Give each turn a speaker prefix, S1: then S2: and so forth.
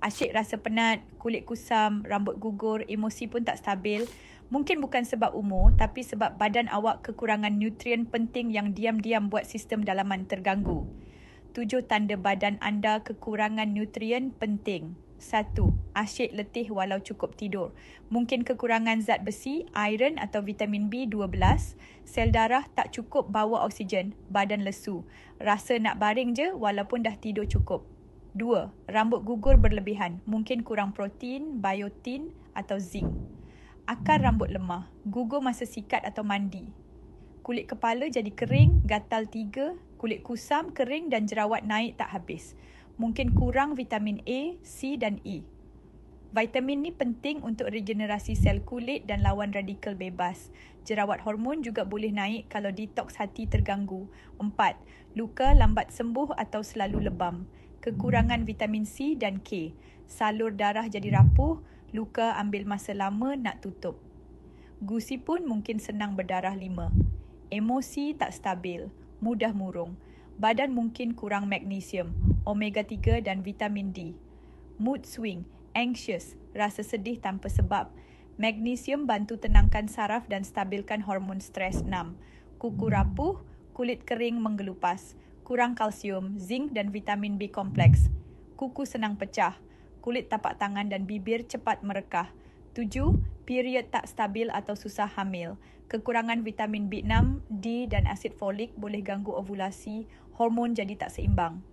S1: asyik rasa penat, kulit kusam, rambut gugur, emosi pun tak stabil, mungkin bukan sebab umur tapi sebab badan awak kekurangan nutrien penting yang diam-diam buat sistem dalaman terganggu. Tujuh tanda badan anda kekurangan nutrien penting. Satu, asyik letih walau cukup tidur. Mungkin kekurangan zat besi, iron atau vitamin B12, sel darah tak cukup bawa oksigen, badan lesu. Rasa nak baring je walaupun dah tidur cukup. Dua, rambut gugur berlebihan. Mungkin kurang protein, biotin atau zinc. Akar rambut lemah, gugur masa sikat atau mandi. Kulit kepala jadi kering, gatal tiga, kulit kusam, kering dan jerawat naik tak habis mungkin kurang vitamin A, C dan E. Vitamin ni penting untuk regenerasi sel kulit dan lawan radikal bebas. Jerawat hormon juga boleh naik kalau detoks hati terganggu. Empat, luka lambat sembuh atau selalu lebam. Kekurangan vitamin C dan K. Salur darah jadi rapuh, luka ambil masa lama nak tutup. Gusi pun mungkin senang berdarah lima. Emosi tak stabil, mudah murung badan mungkin kurang magnesium, omega 3 dan vitamin D. Mood swing, anxious, rasa sedih tanpa sebab. Magnesium bantu tenangkan saraf dan stabilkan hormon stres 6. Kuku rapuh, kulit kering menggelupas. Kurang kalsium, zinc dan vitamin B kompleks. Kuku senang pecah. Kulit tapak tangan dan bibir cepat merekah. 7. Period tak stabil atau susah hamil. Kekurangan vitamin B6, D dan asid folik boleh ganggu ovulasi, hormon jadi tak seimbang.